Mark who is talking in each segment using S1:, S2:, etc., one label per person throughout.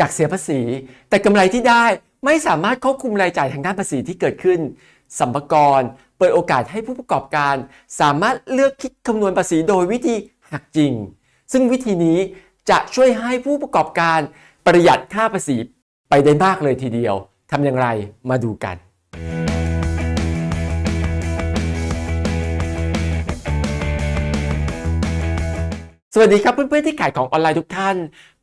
S1: อยากเสียภาษี แต่กำไรที่ได้ไม่สามารถควบคุมรายจ่ายทางด้านภาษีที่เกิดขึ้นสัมภากรเปิดโอกาสให้ผู้ประกอบการ สามารถเลือกคิดคำนวณภาษีโดยวิธีหักจริง ซึ่งวิธีนี้จะช่วยให้ผู้ประกอบการประหยัดค่าภาษีไปได้มากเลยทีเดียวทำอย่างไรมาดูกัน สวัสดีครับเพื่อนๆที่ขายของออนไลน์ทุกท่าน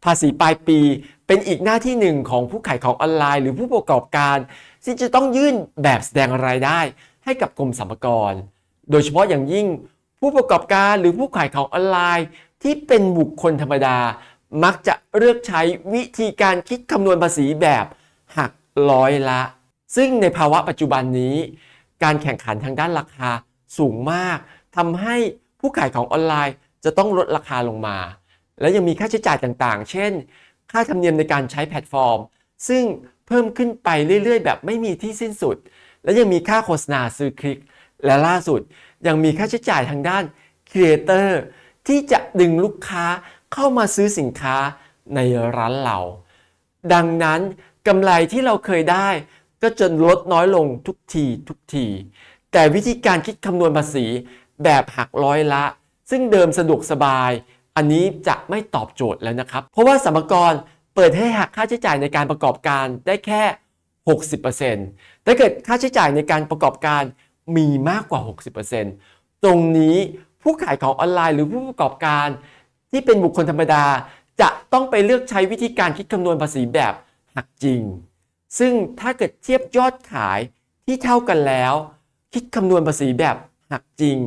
S1: ภาษีปลายปี เป็นอีกหน้าที่หนึ่งของผู้ขายของออนไลน์ หรือผู้ประกอบการ ที่จะต้องยื่นแบบแสดงรายได้ ให้กับกรมสรรพากร โดยเฉพาะอย่างยิ่งผู้ประกอบการหรือผู้ขายของออนไลน์ ที่เป็นบุคคลธรรมดา มักจะเลือกใช้วิธีการคิดคำนวณภาษีแบบหักร้อยละ ซึ่งในภาวะปัจจุบันนี้ การแข่งขันทางด้านราคาสูงมากทำให้ผู้ขายของออนไลน์จะต้องลดราคาลงมา และยังมีค่าใช้จ่ายต่างๆ เช่น ค่าธรรมเนียมในการใช้แพลตฟอร์ม ซึ่งเพิ่มขึ้นไปเรื่อยๆ แบบไม่มีที่สิ้นสุด และยังมีค่าโฆษณาซื้อคลิก และล่าสุด ยังมีค่าใช้จ่ายทางด้านครีเอเตอร์ที่จะดึงลูกค้าเข้ามาซื้อสินค้าในร้านเรา ดังนั้นกำไรที่เราเคยได้ ก็จะลดน้อยลงทุกทีทุกที แต่วิธีการคิดคำนวณภาษีแบบหักร้อยละ ซึ่งเดิมสะดวกสบาย อันนี้จะไม่ตอบโจทย์แล้วนะครับ เพราะว่าสมกรเปิดให้หักค่าใช้จ่ายในการประกอบการได้แค่ 60%ถ้าเกิดค่าใช้จ่ายในการประกอบการมีมากกว่า 60%ตรงนี้ผู้ขายของออนไลน์หรือผู้ประกอบการ ที่เป็นบุคคลธรรมดา จะต้องไปเลือกใช้วิธีการคิดคำนวณภาษีแบบหักจริง ซึ่งถ้าเกิดเทียบยอดขายที่เท่ากันแล้ว คิดคำนวณภาษีแบบหักจริง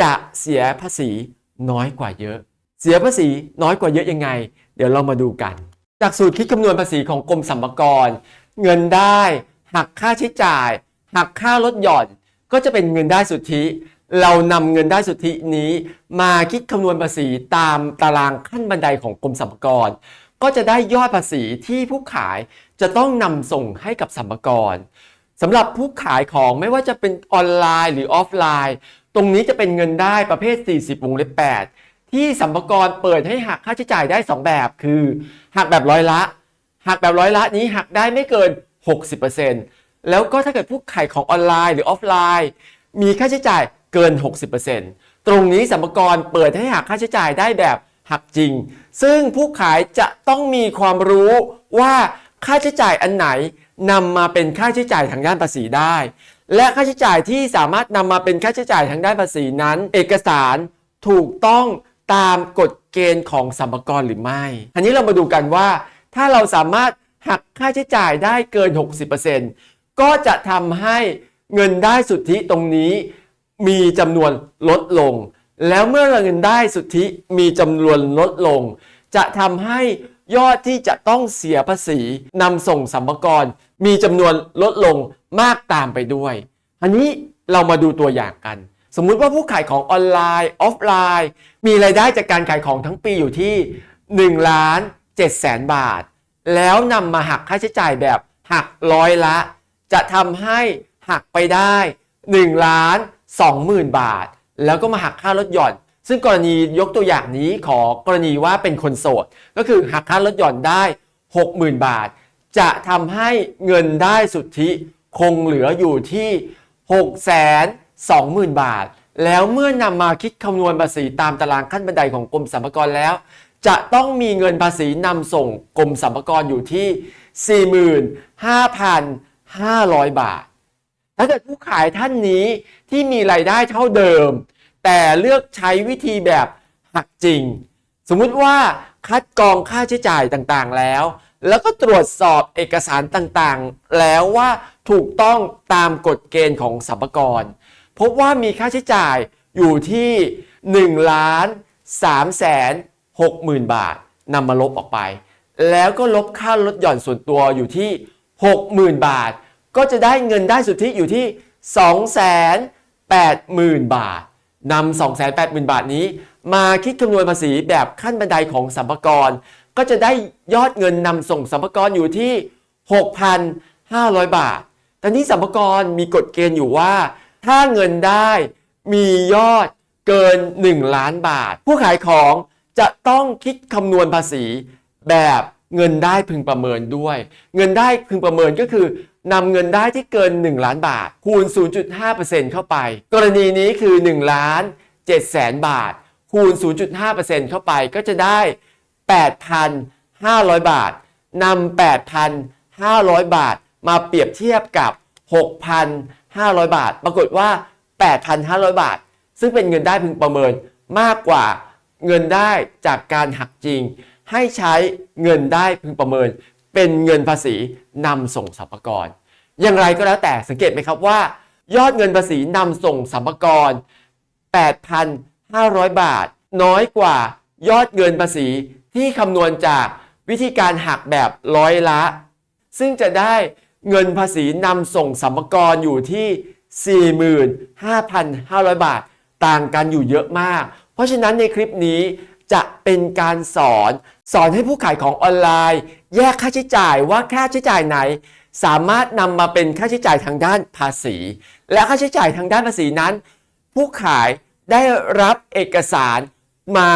S1: จะเสียภาษีน้อยกว่าเยอะ เสียภาษีน้อยกว่าเยอะยังไง เดี๋ยวเรามาดูกัน จากสูตรคิดคำนวณภาษีของกรมสรรพากร เงินได้หักค่าใช้จ่าย หักค่าลดหย่อน ก็จะเป็นเงินได้สุทธิ เรานำเงินได้สุทธินี้ มาคิดคำนวณภาษีตามตารางขั้นบันไดของกรมสรรพากร ก็จะได้ยอดภาษีที่ผู้ขายจะต้องนำส่งให้กับสรรพากรสำหรับผู้ขายของไม่ว่าจะเป็นออนไลน์หรือออฟไลน์ ตรงนี้จะเป็นเงินได้ประเภท 40 วงเล็บ 8 ที่สัมภากรเปิดให้หักค่าใช้จ่ายได้ 2 แบบ คือหักแบบร้อยละ หักแบบร้อยละนี้หักได้ไม่เกิน 60%แล้วก็ถ้าเกิดผู้ขายของออนไลน์หรือออฟไลน์ มีค่าใช้จ่ายเกิน 60%ตรงนี้สัมภากรเปิดให้หักค่าใช้จ่ายได้แบบหักจริง ซึ่งผู้ขายจะต้องมีความรู้ว่าค่าใช้จ่ายอันไหนนำมาเป็นค่าใช้จ่ายทางด้านภาษีได้ และค่าใช้จ่ายที่สามารถนำมาเป็นค่าใช้จ่ายทางด้านภาษีนั้น เอกสารถูกต้อง ตามกฎเกณฑ์ของสัมภากรหรือไม่ อันนี้เรามาดูกันว่า ถ้าเราสามารถหักค่าใช้จ่ายได้เกิน 60%ก็จะทำให้เงินได้สุทธิตรงนี้มีจำนวนลดลง แล้วเมื่อเงินได้สุทธิมีจำนวนลดลง จะทำให้ยอดที่จะต้องเสียภาษีนำส่งสัมภากรมีจำนวนลดลงมากตามไปด้วย อันนี้เรามาดูตัวอย่างกัน สมมุติว่าผู้ขายของออนไลน์ออฟไลน์ มีรายได้จากการขายของทั้งปีอยู่ที่1ล้าน7แสนบาท แล้วนำมาหักค่าใช้จ่ายแบบหักร้อยละ จะทำให้หักไปได้1ล้าน20,000 บาท แล้วก็มาหักค่าลดหย่อน ซึ่งกรณียกตัวอย่างนี้ขอกรณีว่าเป็นคนโสด ก็คือหักค่าลดหย่อนได้ 60,000 บาท จะทำให้เงินได้สุทธิคงเหลืออยู่ที่ 20,000 บาท แล้วเมื่อนำมาคิดคำนวณภาษีตามตารางขั้นบันไดของกรมสรรพากรแล้ว จะต้องมีเงินภาษีนำส่งกรมสรรพากรอยู่ที่ 45,500 บาท ถ้าเกิดผู้ขายท่านนี้ที่มีรายได้เท่าเดิม แต่เลือกใช้วิธีแบบหักจริง สมมุติว่าคัดกรองค่าใช้จ่ายต่างๆแล้ว แล้วก็ตรวจสอบเอกสารต่างๆ แล้วว่าถูกต้องตามกฎเกณฑ์ของสรรพากร พบว่ามีค่าใช้จ่ายอยู่ที่1ล้าน3แสน6หมื่นบาทนำมาลบออกไป แล้วก็ลบค่าลดหย่อนส่วนตัวอยู่ที่ 60,000 บาท ก็จะได้เงินได้สุทธิอยู่ที่ 280,000 บาทนำ280,000 บาทนี้ มาคิดคำนวณภาษีแบบขั้นบันไดของสัมภากรก็จะได้ยอดเงินนำส่งสัมภากรอยู่ที่ 6,500 บาทตอนนี้สัมภากรมีกฎเกณฑ์อยู่ว่า ถ้าเงินได้มียอดเกิน 1 ล้านบาท ผู้ขายของจะต้องคิดคำนวณภาษีแบบเงินได้พึงประเมินด้วย เงินได้พึงประเมินก็คือนำเงินได้ที่เกิน 1 ล้านบาท คูณ 0.5%เข้าไป กรณีนี้คือ 1 ล้าน7แสนบาท คูณ 0.5%เข้าไปก็จะได้ 8,500 บาทนำ8,500 บาท มาเปรียบเทียบกับ 500 บาท ปรากฏว่า 8,500 บาท ซึ่งเป็นเงินได้พึงประเมินมากกว่าเงินได้จากการหักจริง ให้ใช้เงินได้พึงประเมิน เป็นเงินภาษีนำส่งสรรพากรอย่างไรก็แล้วแต่สังเกตไหมครับว่า ยอดเงินภาษีนำส่งสรรพากร 8,500 บาท น้อยกว่ายอดเงินภาษีที่คำนวณจากวิธีการหักแบบร้อยละ ซึ่งจะได้ เงินภาษีนำส่งสัมภากรอยู่ที่ 45,500 บาท ต่างกันอยู่เยอะมาก เพราะฉะนั้นในคลิปนี้จะเป็นการสอน สอนให้ผู้ขายของออนไลน์ แยกค่าใช้จ่ายว่าค่าใช้จ่ายไหน สามารถนำมาเป็นค่าใช้จ่ายทางด้านภาษี และค่าใช้จ่ายทางด้านภาษีนั้น ผู้ขายได้รับเอกสารมา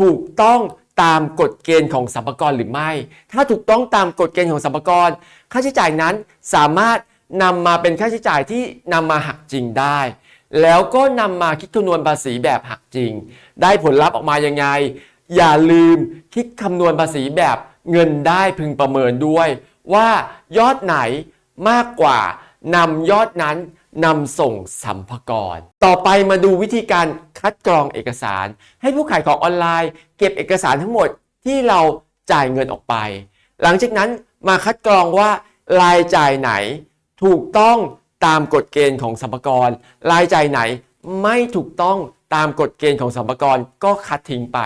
S1: ถูกต้อง ตามกฎเกณฑ์ของสรรพากรหรือไม่ ถ้าถูกต้องตามกฎเกณฑ์ของสรรพากรค่าใช้จ่ายนั้นสามารถนำมาเป็นค่าใช้จ่ายที่นำมาหักจริงได้ แล้วก็นำมาคิดคำนวณภาษีแบบหักจริง ได้ผลลัพธ์ออกมายังไง อย่าลืมคิดคำนวณภาษีแบบเงินได้พึงประเมินด้วย ว่ายอดไหนมากกว่านำยอดนั้น นำส่งสัมภากร ต่อไปมาดูวิธีการคัดกรองเอกสาร ให้ผู้ขายของออนไลน์ เก็บเอกสารทั้งหมดที่เราจ่ายเงินออกไป หลังจากนั้นมาคัดกรองว่ารายจ่ายไหน ถูกต้องตามกฎเกณฑ์ของสัมภากร รายจ่ายไหนไม่ถูกต้องตามกฎเกณฑ์ของสัมภากรก็คัดทิ้งไป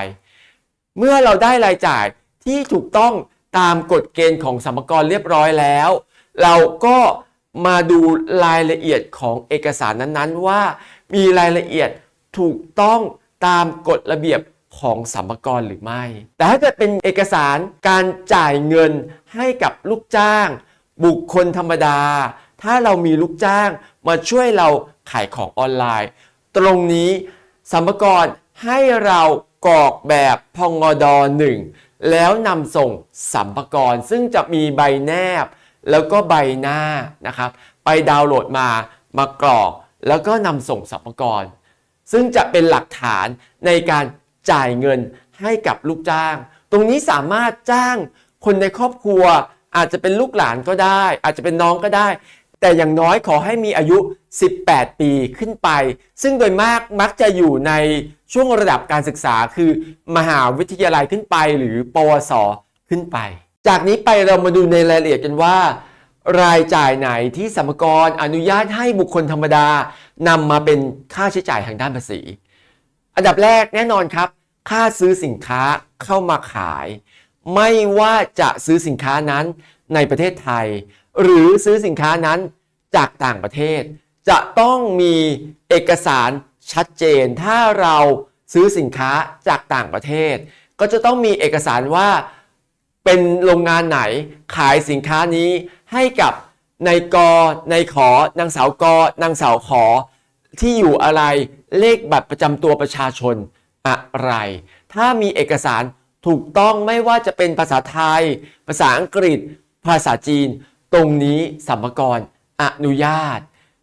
S1: เมื่อเราได้รายจ่ายที่ถูกต้องตามกฎเกณฑ์ของสัมภากรเรียบร้อยแล้ว เราก็ มาดูรายละเอียดของเอกสารนั้นๆ ว่ามีรายละเอียดถูกต้องตามกฎระเบียบของสัมภากรหรือไม่ แต่ถ้าเกิดเป็นเอกสารการจ่ายเงินให้กับลูกจ้าง บุคคลธรรมดา ถ้าเรามีลูกจ้างมาช่วยเราขายของออนไลน์ ตรงนี้สัมภากรให้เรากรอกแบบพงอดหนึ่งแล้วนำส่งสัมภากรซึ่งจะมีใบแนบ แล้วก็ใบหน้านะครับ ไปดาวน์โหลดมามากรอกแล้วก็นำส่งสัมภากร ซึ่งจะเป็นหลักฐานในการจ่ายเงินให้กับลูกจ้าง ตรงนี้สามารถจ้างคนในครอบครัว อาจจะเป็นลูกหลานก็ได้ อาจจะเป็นน้องก็ได้ แต่อย่างน้อยขอให้มีอายุ 18 ปีขึ้นไป ซึ่งโดยมากมักจะอยู่ในช่วงระดับการศึกษาคือ มหาวิทยาลัยขึ้นไป หรือปวสขึ้นไป จากนี้ไปเรามาดูในรายละเอียดกันว่า รายจ่ายไหนที่สรรพากรอนุญาตให้บุคคลธรรมดานำมาเป็นค่าใช้จ่ายทางด้านภาษี อันดับแรกแน่นอนครับ ค่าซื้อสินค้าเข้ามาขาย ไม่ว่าจะซื้อสินค้านั้นในประเทศไทย หรือซื้อสินค้านั้นจากต่างประเทศ จะต้องมีเอกสารชัดเจน ถ้าเราซื้อสินค้าจากต่างประเทศ ก็จะต้องมีเอกสารว่า เป็นโรงงานไหนขายสินค้านี้ให้กับนายกนายขอนางสาวกนางสาวขอ ที่อยู่อะไรเลขบัตรประจำตัวประชาชนอะไร ถ้ามีเอกสารถูกต้องไม่ว่าจะเป็นภาษาไทย ภาษาอังกฤษ ภาษาจีน ตรงนี้สัมภากรอนุญาต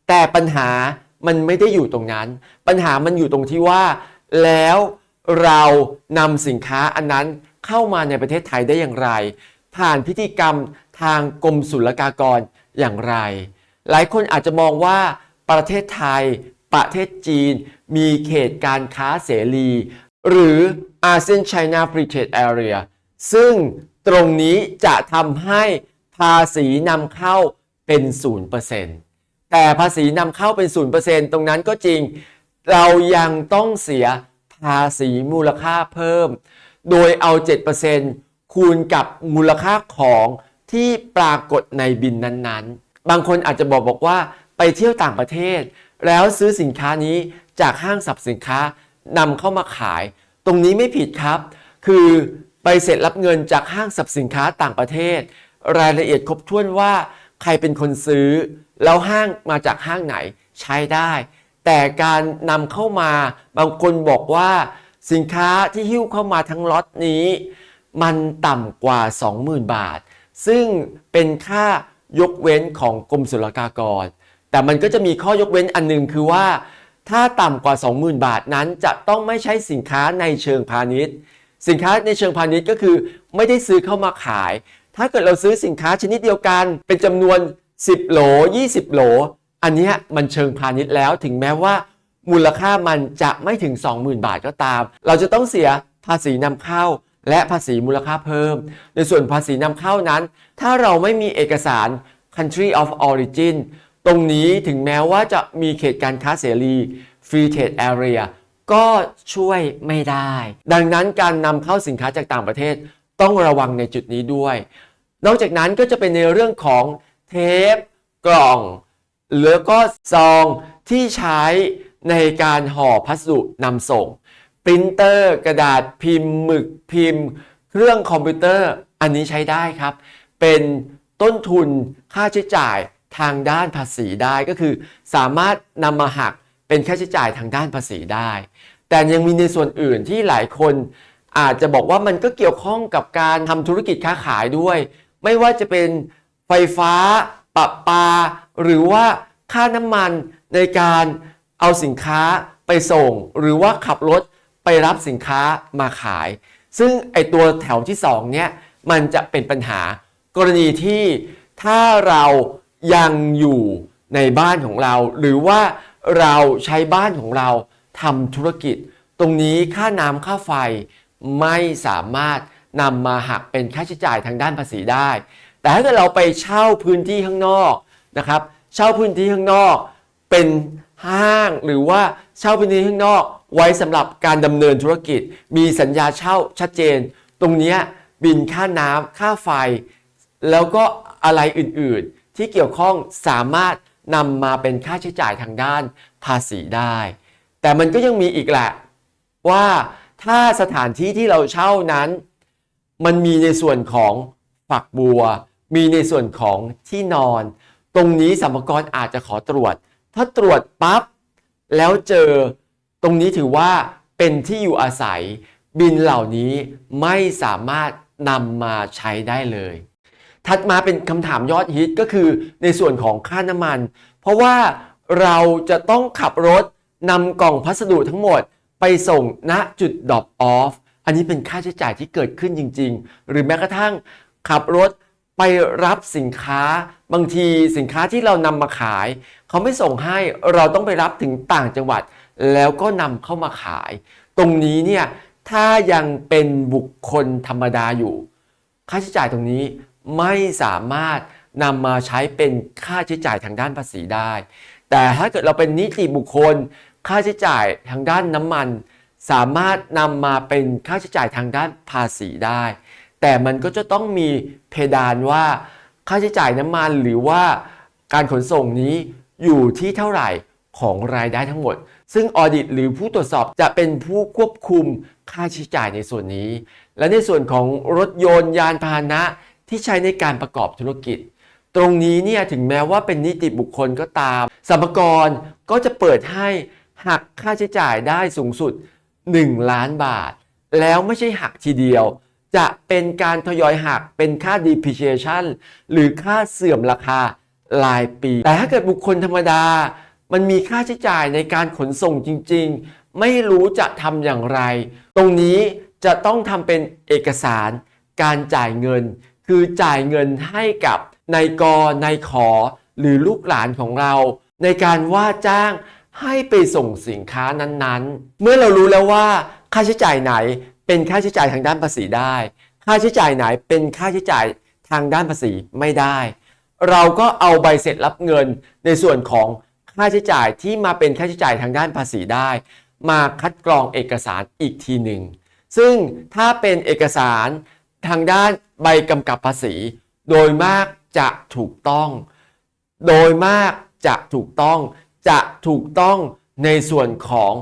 S1: แต่ปัญหามันไม่ได้อยู่ตรงนั้น ปัญหามันอยู่ตรงที่ว่า แล้วเรานำสินค้าอันนั้น เข้ามาในประเทศไทยได้อย่างไร ผ่านพิธีกรรมทางกรมศุลกากรอย่างไร หลายคนอาจจะมองว่าประเทศไทย ประเทศจีน มีเขตการค้าเสรี หรือ ASEAN China Free Trade Area ซึ่งตรงนี้จะทำให้ภาษีนำเข้าเป็น 0%แต่ภาษีนำเข้าเป็น 0%ตรงนั้นก็จริง เรายังต้องเสียภาษีมูลค่าเพิ่ม โดยเอา 7%คูณกับมูลค่าของที่ปรากฏในบินนั้นๆ บางคนอาจจะบอกบอกว่าไปเที่ยวต่างประเทศ แล้วซื้อสินค้านี้จากห้างสรรพสินค้านำเข้ามาขาย ตรงนี้ไม่ผิดครับ คือไปเสร็จรับเงินจากห้างสรรพสินค้าต่างประเทศ รายละเอียดครบถ้วนว่าใครเป็นคนซื้อ แล้วห้างมาจากห้างไหนใช้ได้ แต่การนำเข้ามาบางคนบอกว่า สินค้าที่หิ้วเข้ามาทั้งล็อตนี้ มันต่ำกว่า 20,000 บาท ซึ่งเป็นค่ายกเว้นของกรมศุลกากร แต่มันก็จะมีข้อยกเว้นอันหนึงคือว่า ถ้าต่ำกว่า 20,000 บาทนั้นจะต้องไม่ใช้สินค้าในเชิงพาณิชย์ สินค้าในเชิงพาณิชย์ก็คือ ไม่ได้ซื้อเข้ามาขาย ถ้าเกิดเราซื้อสินค้าชนิดเดียวกัน เป็นจำนวน 10 โหล 20 โหล อันนี้มันเชิงพาณิชย์แล้วถึงแม้ว่า มูลค่ามันจะไม่ถึง 20,000 บาทก็ตาม เราจะต้องเสียภาษีนำเข้า และภาษีมูลค่าเพิ่ม ในส่วนภาษีนำเข้านั้น ถ้าเราไม่มีเอกสาร country of origin ตรงนี้ถึงแม้ว่าจะมีเขตการค้าเสรี free trade area ก็ช่วยไม่ได้ ดังนั้นการนำเข้าสินค้าจากต่างประเทศต้องระวังในจุดนี้ด้วย นอกจากนั้นก็จะเป็นในเรื่องของเทป กล่อง แล้วก็ซองที่ใช้ ในการห่อพัสดุนำส่งปรินเตอร์กระดาษพิมพ์หมึกพิมพ์ เครื่องคอมพิวเตอร์อันนี้ใช้ได้ครับ เป็นต้นทุนค่าใช้จ่ายทางด้านภาษีได้ก็คือ สามารถนำมาหักเป็นค่าใช้จ่ายทางด้านภาษีได้ แต่ยังมีในส่วนอื่นที่หลายคนอาจจะบอกว่ามันก็เกี่ยวข้องกับการทำธุรกิจค้าขายด้วย ไม่ว่าจะเป็นไฟฟ้าปะปา หรือว่าค่าน้ำมันในการ เอาสินค้าไปส่ง หรือว่าขับรถไปรับสินค้ามาขาย ซึ่งไอตัวแถวที่2เนี่ยมันจะเป็นปัญหากรณีที่ถ้าเรายังอยู่ในบ้านของเรา หรือว่าเราใช้บ้านของเราทำธุรกิจ ตรงนี้ค่าน้ำค่าไฟไม่สามารถนำมาหักเป็นค่าใช้จ่ายทางด้านภาษีได้ แต่ถ้าเกิดเราไปเช่าพื้นที่ข้างนอกนะครับ เช่าพื้นที่ข้างนอกเป็น ห้าง หรือว่าเช่าพื้นที่ข้างนอก ไว้สำหรับการดำเนินธุรกิจ มีสัญญาเช่าชัดเจน ตรงนี้บินค่าน้ำค่าไฟ แล้วก็อะไรอื่นๆ ที่เกี่ยวข้องสามารถนำมาเป็นค่าใช้จ่ายทางด้านภาษีได้ แต่มันก็ยังมีอีกแหละ ว่าถ้าสถานที่ที่เราเช่านั้น มันมีในส่วนของฝักบัว มีในส่วนของที่นอน ตรงนี้สัมภาระอาจจะขอตรวจ ถ้าตรวจปั๊บแล้วเจอตรงนี้ถือว่าเป็นที่อยู่อาศัย บินเหล่านี้ไม่สามารถนำมาใช้ได้เลย ถัดมาเป็นคำถามยอดฮิตก็คือในส่วนของค่าน้ำมัน เพราะว่าเราจะต้องขับรถนำกล่องพัสดุทั้งหมดไปส่งณจุด drop off อันนี้เป็นค่าใช้จ่ายที่เกิดขึ้นจริง ๆ หรือแม้กระทั่งขับรถไปรับสินค้า บางทีสินค้าที่เรานำมาขาย เขาไม่ส่งให้เราต้องไปรับถึงต่างจังหวัด แล้วก็นำเข้ามาขาย ตรงนี้เนี่ยถ้ายังเป็นบุคคลธรรมดาอยู่ ค่าใช้จ่ายตรงนี้ไม่สามารถนำมาใช้เป็นค่าใช้จ่ายทางด้านภาษีได้ แต่ถ้าเกิดเราเป็นนิติบุคคล ค่าใช้จ่ายทางด้านน้ำมัน สามารถนำมาเป็นค่าใช้จ่ายทางด้านภาษีได้ แต่มันก็จะต้องมีเพดานว่า ค่าใช้จ่ายน้ำมันหรือว่าการขนส่งนี้อยู่ที่เท่าไหร่ของรายได้ทั้งหมด ซึ่งออดิตหรือผู้ตรวจสอบจะเป็นผู้ควบคุมค่าใช้จ่ายในส่วนนี้ และในส่วนของรถยนต์ยานพาหนะที่ใช้ในการประกอบธุรกิจ ตรงนี้เนี่ยถึงแม้ว่าเป็นนิติบุคคลก็ตามสรรพากรก็จะเปิดให้หักค่าใช้จ่ายได้สูงสุด 1 ล้านบาท แล้วไม่ใช่หักทีเดียว จะเป็นการทยอยหักเป็นค่า depreciation หรือค่าเสื่อมราคารายปี แต่ถ้าเกิดบุคคลธรรมดา มันมีค่าใช้จ่ายในการขนส่งจริง ๆ ไม่รู้จะทำอย่างไร ตรงนี้จะต้องทำเป็นเอกสารการจ่ายเงิน คือจ่ายเงินให้กับนายกนายขอ หรือลูกหลานของเรา ในการว่าจ้างให้ไปส่งสินค้านั้นๆ เมื่อเรารู้แล้วว่าค่าใช้จ่ายไหน เป็นค่าใช้จ่ายทางด้านภาษีได้ ค่าใช้จ่ายไหนเป็นค่าใช้จ่ายทางด้านภาษีไม่ได้ เราก็เอาใบเสร็จรับเงินในส่วนของค่าใช้จ่ายที่มาเป็นค่าใช้จ่ายทางด้านภาษีได้ มาคัดกรองเอกสารอีกทีหนึ่งซึ่งถ้าเป็นเอกสารทางด้านใบกำกับภาษี โดยมากจะถูกต้อง โดยมากจะถูกต้องจะถูกต้องในส่วนของ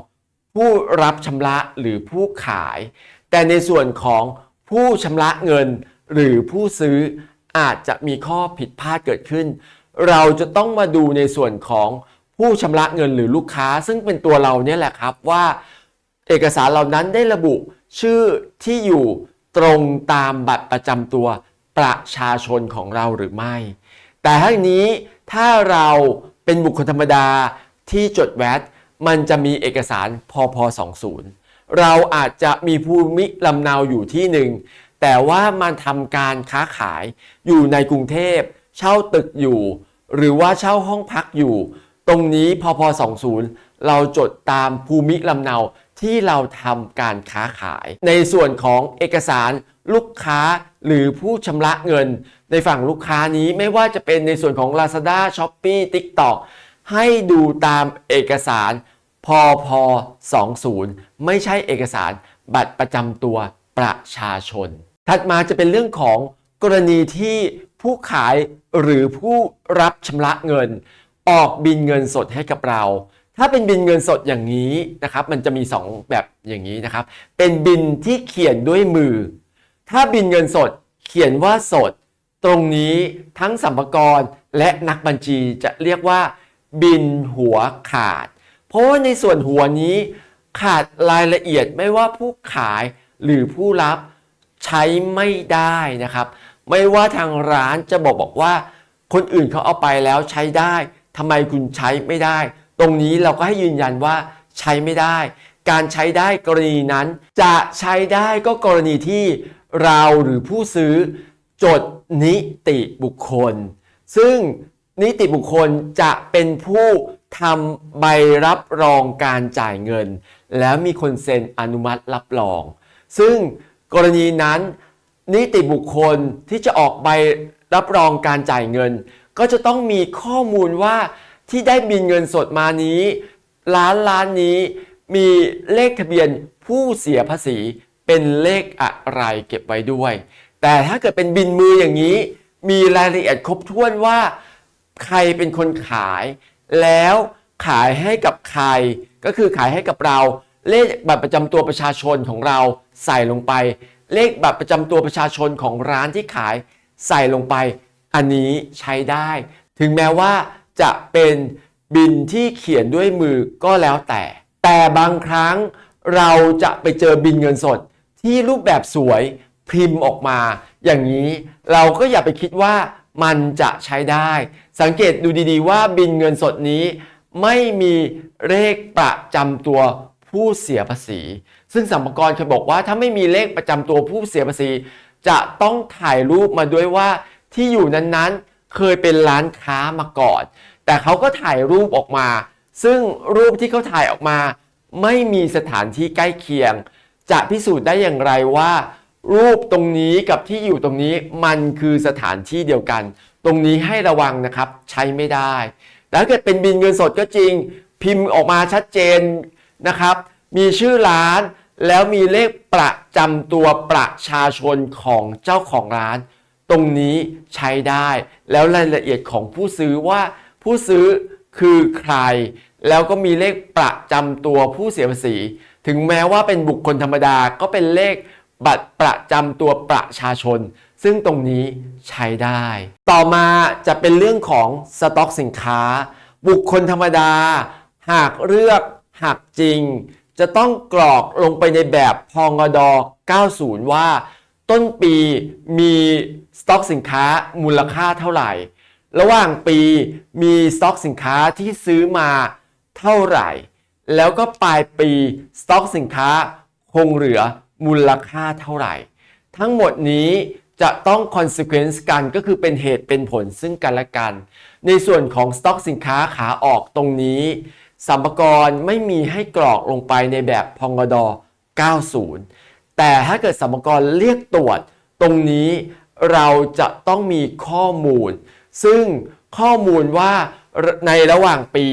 S1: ผู้รับชำระหรือผู้ขาย แต่ในส่วนของผู้ชำระเงินหรือผู้ซื้ออาจจะมีข้อผิดพลาดเกิดขึ้น เราจะต้องมาดูในส่วนของผู้ชำระเงินหรือลูกค้า ซึ่งเป็นตัวเราเนี่ยแหละครับว่าเอกสารเหล่านั้นได้ระบุชื่อที่อยู่ตรงตามบัตรประจำตัวประชาชนของเราหรือไม่ แต่ทั้งนี้ถ้าเราเป็นบุคคลธรรมดาที่จดแวด มันจะมีเอกสารพพ20 เราอาจจะมีภูมิลำเนาอยู่ที่หนึ่งแต่ว่ามันทำการค้าขายอยู่ในกรุงเทพ เช่าตึกอยู่ หรือว่าเช่าห้องพักอยู่ ตรงนี้พพ20 เราจดตามภูมิลำเนาที่เราทำการค้าขาย ในส่วนของเอกสารลูกค้าหรือผู้ชำระเงิน ในฝั่งลูกค้านี้ไม่ว่าจะเป็นในส่วนของ Lazada, Shopee, TikTok ให้ดูตามเอกสารพพ20 ไม่ใช่เอกสารบัตรประจำตัวประชาชน ถัดมาจะเป็นเรื่องของกรณีที่ผู้ขายหรือผู้รับชำระเงิน ออกบินเงินสดให้กับเรา ถ้าเป็นบินเงินสดอย่างนี้นะครับ มันจะมี 2 แบบอย่างนี้นะครับ เป็นบินที่เขียนด้วยมือ ถ้าบินเงินสดเขียนว่าสด ตรงนี้ทั้งสัมภากรและนักบัญชีจะเรียกว่า บินหัวขาด เพราะว่าในส่วนหัวนี้ ขาดรายละเอียดไม่ว่าผู้ขายหรือผู้รับใช้ไม่ได้นะครับ ไม่ว่าทางร้านจะบอกบอกว่า คนอื่นเขาเอาไปแล้วใช้ได้ทำไมคุณใช้ไม่ได้ ตรงนี้เราก็ให้ยืนยันว่าใช้ไม่ได้ การใช้ได้กรณีนั้น จะใช้ได้ก็กรณีที่เราหรือผู้ซื้อจดนิติบุคคล ซึ่ง นิติบุคคลจะเป็นผู้ทำใบรับรองการจ่ายเงิน แล้วมีคนเซ็นอนุมัติรับรอง ซึ่งกรณีนั้น นิติบุคคลที่จะออกใบรับรองการจ่ายเงิน ก็จะต้องมีข้อมูลว่าที่ได้บินเงินสดมานี้ ร้านร้านนี้มีเลขทะเบียนผู้เสียภาษีเป็นเลขอะไรเก็บไว้ด้วย แต่ถ้าเกิดเป็นบินมืออย่างนี้ มีรายละเอียดครบถ้วนว่า ใครเป็นคนขาย แล้วขายให้กับใคร ก็คือขายให้กับเรา เลขบัตรประจำตัวประชาชนของเราใส่ลงไป เลขบัตรประจำตัวประชาชนของร้านที่ขายใส่ลงไป อันนี้ใช้ได้ ถึงแม้ว่าจะเป็นบินที่เขียนด้วยมือก็แล้วแต่ แต่บางครั้งเราจะไปเจอบินเงินสดที่รูปแบบสวยพิมพ์ออกมา อย่างนี้เราก็อย่าไปคิดว่ามันจะใช้ได้ สังเกตดูดีๆว่าบินเงินสดนี้ ไม่มีเลขประจำตัวผู้เสียภาษี ซึ่งสัมภากระเคยบอกว่าถ้าไม่มีเลขประจำตัวผู้เสียภาษี จะต้องถ่ายรูปมาด้วยว่าที่อยู่นั้นๆ เคยเป็นร้านค้ามาก่อน แต่เขาก็ถ่ายรูปออกมา ซึ่งรูปที่เขาถ่ายออกมา ไม่มีสถานที่ใกล้เคียง จะพิสูจน์ได้อย่างไรว่า รูปตรงนี้กับที่อยู่ตรงนี้มันคือสถานที่เดียวกัน ตรงนี้ให้ระวังนะครับใช้ไม่ได้แต่ถ้าเกิดเป็นบินเงินสดก็จริง พิมพ์ออกมาชัดเจนนะครับ มีชื่อร้านแล้วมีเลขประจำตัวประชาชนของเจ้าของร้าน ตรงนี้ใช้ได้ แล้วรายละเอียดของผู้ซื้อว่าผู้ซื้อคือใคร แล้วก็มีเลขประจำตัวผู้เสียภาษี ถึงแม้ว่าเป็นบุคคลธรรมดาก็เป็นเลขบัตรประจำตัวประชาชน ซึ่งตรงนี้ใช้ได้ ต่อมาจะเป็นเรื่องของสต็อกสินค้า บุคคลธรรมดา หากเลือกหากจริง จะต้องกรอกลงไปในแบบพองด90 ว่า ต้นปีมีสต็อกสินค้ามูลค่าเท่าไหร่ ระหว่างปีมีสต็อกสินค้าที่ซื้อมาเท่าไหร่ แล้วก็ปลายปีสต็อกสินค้าคงเหลือมูลค่าเท่าไหร่ ทั้งหมดนี้ จะต้อง consequence กันก็คือเป็นเหตุเป็นผลซึ่งกันและกัน ในส่วนของสต็อกสินค้าขาออกตรงนี้สัมภากระไม่มีให้กรอกลงไปในแบบพงด90 แต่ถ้าเกิดสัมภากระเรียกตรวจ ตรงนี้เราจะต้องมีข้อมูล ซึ่งข้อมูลว่าในระหว่างปี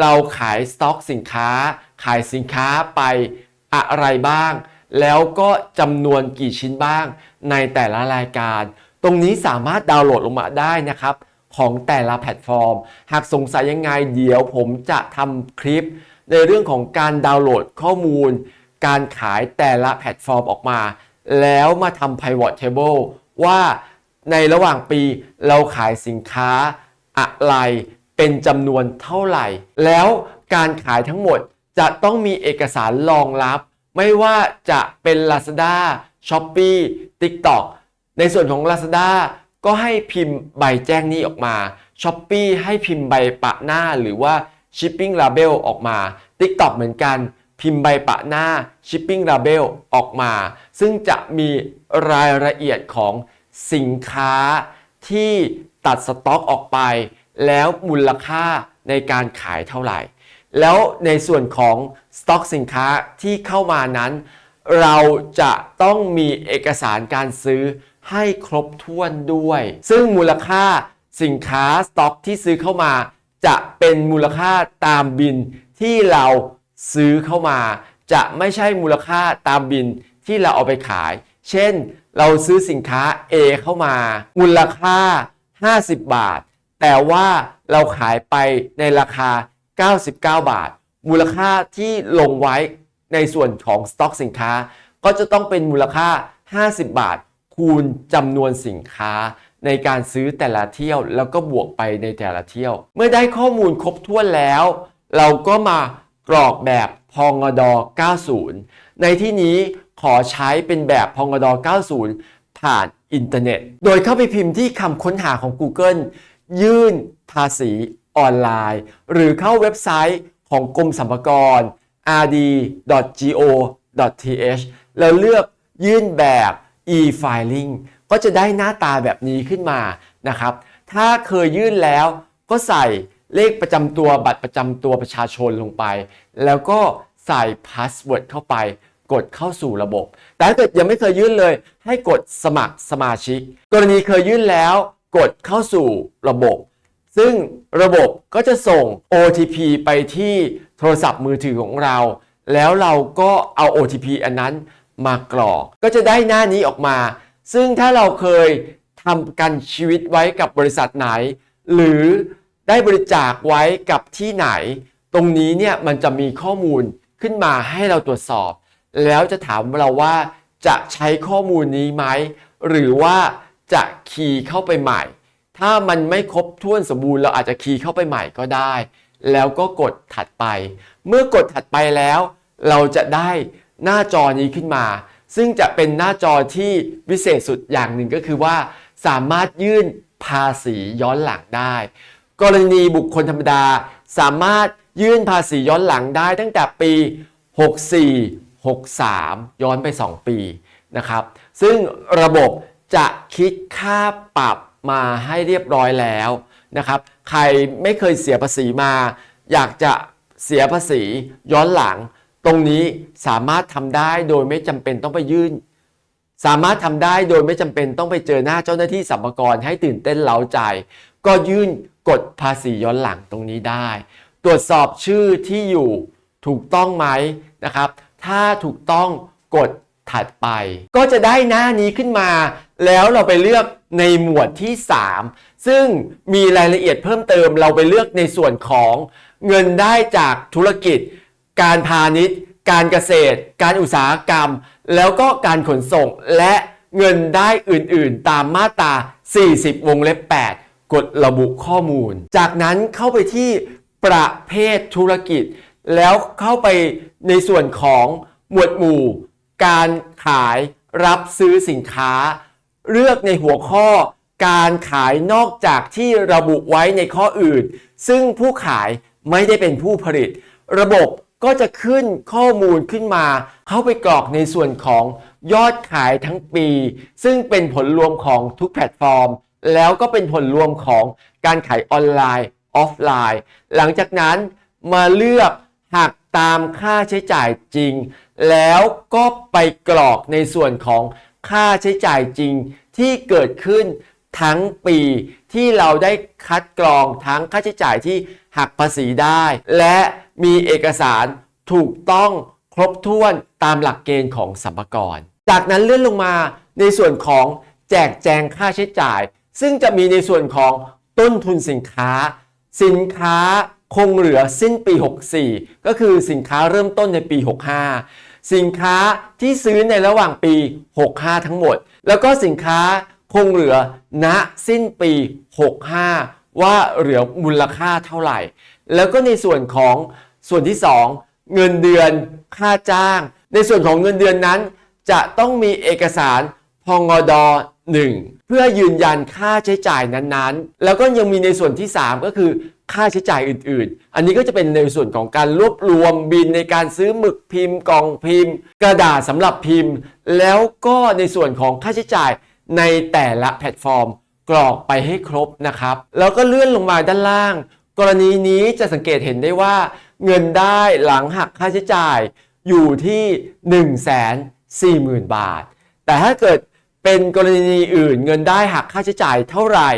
S1: เราขายสต็อกสินค้า ขายสินค้าไปอะไรบ้าง แล้วก็จำนวนกี่ชิ้นบ้างในแต่ละรายการ ตรงนี้สามารถดาวน์โหลดลงมาได้นะครับ ของแต่ละแพลตฟอร์ม หากสงสัยยังไงเดี๋ยวผมจะทำคลิป ในเรื่องของการดาวน์โหลดข้อมูล การขายแต่ละแพลตฟอร์มออกมา แล้วมาทำ pivot table ว่าในระหว่างปีเราขายสินค้าอะไรเป็นจำนวนเท่าไหร่ แล้วการขายทั้งหมดจะต้องมีเอกสารรองรับ ไม่ว่าจะเป็น Lazada Shopee TikTok ในส่วนของ Lazada ก็ให้พิมพ์ใบแจ้งหนี้ออกมา Shopee ให้พิมพ์ใบปะหน้าหรือว่า Shipping Label ออกมา TikTok เหมือนกัน พิมพ์ใบปะหน้า Shipping Label ออกมา ซึ่งจะมีรายละเอียดของสินค้าที่ตัดสต็อกออกไป แล้วมูลค่าในการขายเท่าไหร่ แล้วในส่วนของ สต็อกสินค้าที่เข้ามานั้น เราจะต้องมีเอกสารการซื้อให้ครบถ้วนด้วย ซึ่งมูลค่าสินค้าสต็อกที่ซื้อเข้ามา จะเป็นมูลค่าตามบินที่เราซื้อเข้ามา จะไม่ใช่มูลค่าตามบินที่เราเอาไปขาย เช่น เราซื้อสินค้า A เข้ามา มูลค่า 50 บาท แต่ว่าเราขายไปในราคา 99 บาท มูลค่าที่ลงไว้ในส่วนของสต็อกสินค้า ก็จะต้องเป็นมูลค่า 50 บาท คูณจำนวนสินค้า ในการซื้อแต่ละเที่ยว แล้วก็บวกไปในแต่ละเที่ยว เมื่อได้ข้อมูลครบถ้วนแล้ว เราก็มากรอกแบบพองด90 ในที่นี้ขอใช้เป็นแบบพองด90 ผ่านอินเทอร์เน็ต โดยเข้าไปพิมพ์ที่คำค้นหาของ Google ยื่นภาษีออนไลน์ หรือเข้าเว็บไซต์ ของกรมสรรพากร rd.go.th แล้วเลือกยื่นแบบ e-filing ก็จะได้หน้าตาแบบนี้ขึ้นมานะครับ ถ้าเคยยื่นแล้วก็ใส่เลขประจำตัวบัตรประจำตัวประชาชนลงไป แล้วก็ใส่พาสเวิร์ดเข้าไป กดเข้าสู่ระบบ แต่ถ้าเกิดยังไม่เคยยื่นเลย ให้กดสมัครสมาชิก กรณีเคยยื่นแล้ว กดเข้าสู่ระบบ ซึ่งระบบก็จะส่ง OTP ไปที่โทรศัพท์มือถือของเรา แล้วเราก็เอา OTP อันนั้นมากรอก ก็จะได้หน้านี้ออกมา ซึ่งถ้าเราเคยทำกันชีวิตไว้กับบริษัทไหน หรือได้บริจาคไว้กับที่ไหน ตรงนี้เนี่ยมันจะมีข้อมูลขึ้นมาให้เราตรวจสอบ แล้วจะถามเราว่าจะใช้ข้อมูลนี้ไหม หรือว่าจะคีย์เข้าไปใหม่ ถ้ามันไม่ครบถ้วนสมบูรณ์เราอาจจะคีย์เข้าไปใหม่ก็ได้ แล้วก็กดถัดไป เมื่อกดถัดไปแล้ว เราจะได้หน้าจอนี้ขึ้นมา ซึ่งจะเป็นหน้าจอที่วิเศษสุดอย่างหนึ่งก็คือว่า สามารถยื่นภาษีย้อนหลังได้ กรณีบุคคลธรรมดา สามารถยื่นภาษีย้อนหลังได้ตั้งแต่ปี 64 63 ย้อนไป 2 ปีนะครับ ซึ่งระบบจะคิดค่าปรับ มาให้เรียบร้อยแล้วนะครับ ใครไม่เคยเสียภาษีมา อยากจะเสียภาษีย้อนหลัง ตรงนี้สามารถทำได้โดยไม่จำเป็นต้องไปยื่น สามารถทำได้โดยไม่จำเป็นต้องไปเจอหน้าเจ้าหน้าที่สรรพากรให้ตื่นเต้นเล้าใจ ก็ยื่นกดภาษีย้อนหลังตรงนี้ได้ ตรวจสอบชื่อที่อยู่ถูกต้องไหมนะครับ ถ้าถูกต้องกดถัดไป ก็จะได้หน้านี้ขึ้นมา แล้วเราไปเลือก ในหมวดที่ 3 ซึ่งมีรายละเอียดเพิ่มเติมเราไปเลือกในส่วนของเงินได้จากธุรกิจ การพาณิชย์ การเกษตร การอุตสาหกรรม แล้วก็การขนส่งและเงินได้อื่นๆ ตามมาตรา 40 วงเล็บ 8กดระบุข้อมูล จากนั้นเข้าไปที่ประเภทธุรกิจ แล้วเข้าไปในส่วนของหมวดหมู่ การขายรับซื้อสินค้า เลือกในหัวข้อการขายนอกจากที่ระบุไว้ในข้ออื่น ซึ่งผู้ขายไม่ได้เป็นผู้ผลิต ระบบก็จะขึ้นข้อมูลขึ้นมา เข้าไปกรอกในส่วนของยอดขายทั้งปี ซึ่งเป็นผลรวมของทุกแพลตฟอร์ม แล้วก็เป็นผลรวมของการขายออนไลน์ออฟไลน์ หลังจากนั้นมาเลือกหักตามค่าใช้จ่ายจริง แล้วก็ไปกรอกในส่วนของ ค่าใช้จ่ายจริงที่เกิดขึ้นทั้งปีที่เราได้คัดกรองทั้งค่าใช้จ่ายที่หักภาษีได้ และมีเอกสารถูกต้องครบถ้วนตามหลักเกณฑ์ของสัมภากรจากนั้นเลื่อนลงมาในส่วนของแจกแจงค่าใช้จ่าย ซึ่งจะมีในส่วนของต้นทุนสินค้า สินค้าคงเหลือสิ้นปี 64 ก็คือสินค้าเริ่มต้นในปี 65 สินค้าที่ซื้อในระหว่างปี 65 ทั้งหมด แล้วก็สินค้าคงเหลือณสิ้นปี 65 ว่าเหลือมูลค่าเท่าไหร่ แล้วก็ในส่วนของส่วนที่ 2 เงินเดือนค่าจ้าง ในส่วนของเงินเดือนนั้น จะต้องมีเอกสารพงด1เพื่อยืนยันค่าใช้จ่ายนั้นๆ แล้วก็ยังมีในส่วนที่ 3 ก็คือค่าใช้จ่ายอื่นๆ อันนี้ก็จะเป็นในส่วนของการรวบรวมบินในการซื้อหมึกพิมพ์กล่องพิมพ์ กระดาษสำหรับพิมพ์ แล้วก็ในส่วนของค่าใช้จ่ายในแต่ละแพลตฟอร์ม กรอกไปให้ครบนะครับ แล้วก็เลื่อนลงมาด้านล่าง กรณีนี้จะสังเกตเห็นได้ว่า เงินได้หลังหักค่าใช้จ่ายอยู่ที่ 1 4 0 0 0 0 บาท แต่ถ้าเกิด เป็นกรณีอื่นเงินได้หักค่าใช้จ่ายเท่าไหร่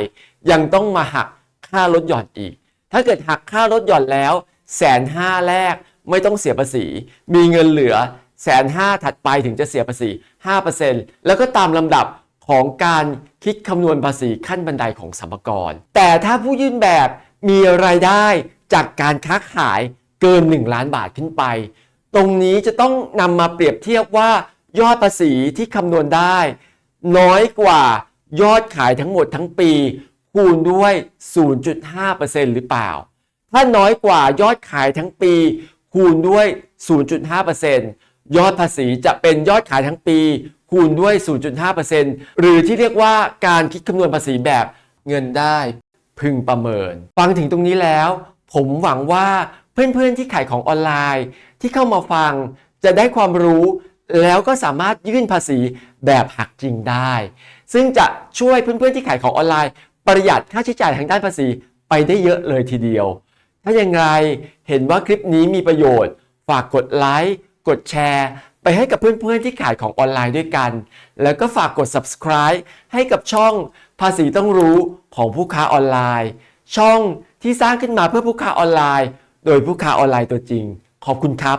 S1: ยังต้องมาหักค่าลดหย่อนอีก ถ้าเกิดหักค่าลดหย่อนแล้วแสนห้าแรกไม่ต้องเสียภาษี มีเงินเหลือแสนห้าถัดไปถึงจะเสียภาษี 5%แล้วก็ตามลำดับของการคิดคำนวณภาษีขั้นบันไดของสรรพากรแต่ถ้าผู้ยื่นแบบมีรายได้จากการค้าขายเกิน 1 ล้านบาทขึ้นไป ตรงนี้จะต้องนำมาเปรียบเทียบว่ายอดภาษีที่คำนวณได้ น้อยกว่ายอดขายทั้งหมดทั้งปี คูณด้วย 0.5%หรือเปล่า ถ้าน้อยกว่ายอดขายทั้งปี คูณด้วย 0.5%ยอดภาษีจะเป็นยอดขายทั้งปี คูณด้วย 0.5%หรือที่เรียกว่าการคิดคำนวณภาษีแบบเงินได้พึงประเมิน ฟังถึงตรงนี้แล้ว ผมหวังว่าเพื่อนๆที่ขายของออนไลน์ที่เข้ามาฟังจะได้ความรู้ แล้วก็สามารถยื่นภาษีแบบหักจริงได้ ซึ่งจะช่วยเพื่อนๆที่ขายของออนไลน์ ประหยัดค่าใช้จ่ายทางด้านภาษีไปได้เยอะเลยทีเดียว ถ้าอย่างไรเห็นว่าคลิปนี้มีประโยชน์ ฝากกดไลค์กดแชร์ ไปให้กับเพื่อนๆที่ขายของออนไลน์ด้วยกัน แล้วก็ฝากกด subscribe ให้กับช่องภาษีต้องรู้ของผู้ค้าออนไลน์ ช่องที่สร้างขึ้นมาเพื่อผู้ค้าออนไลน์ โดยผู้ค้าออนไลน์ตัวจริง ขอบคุณครับ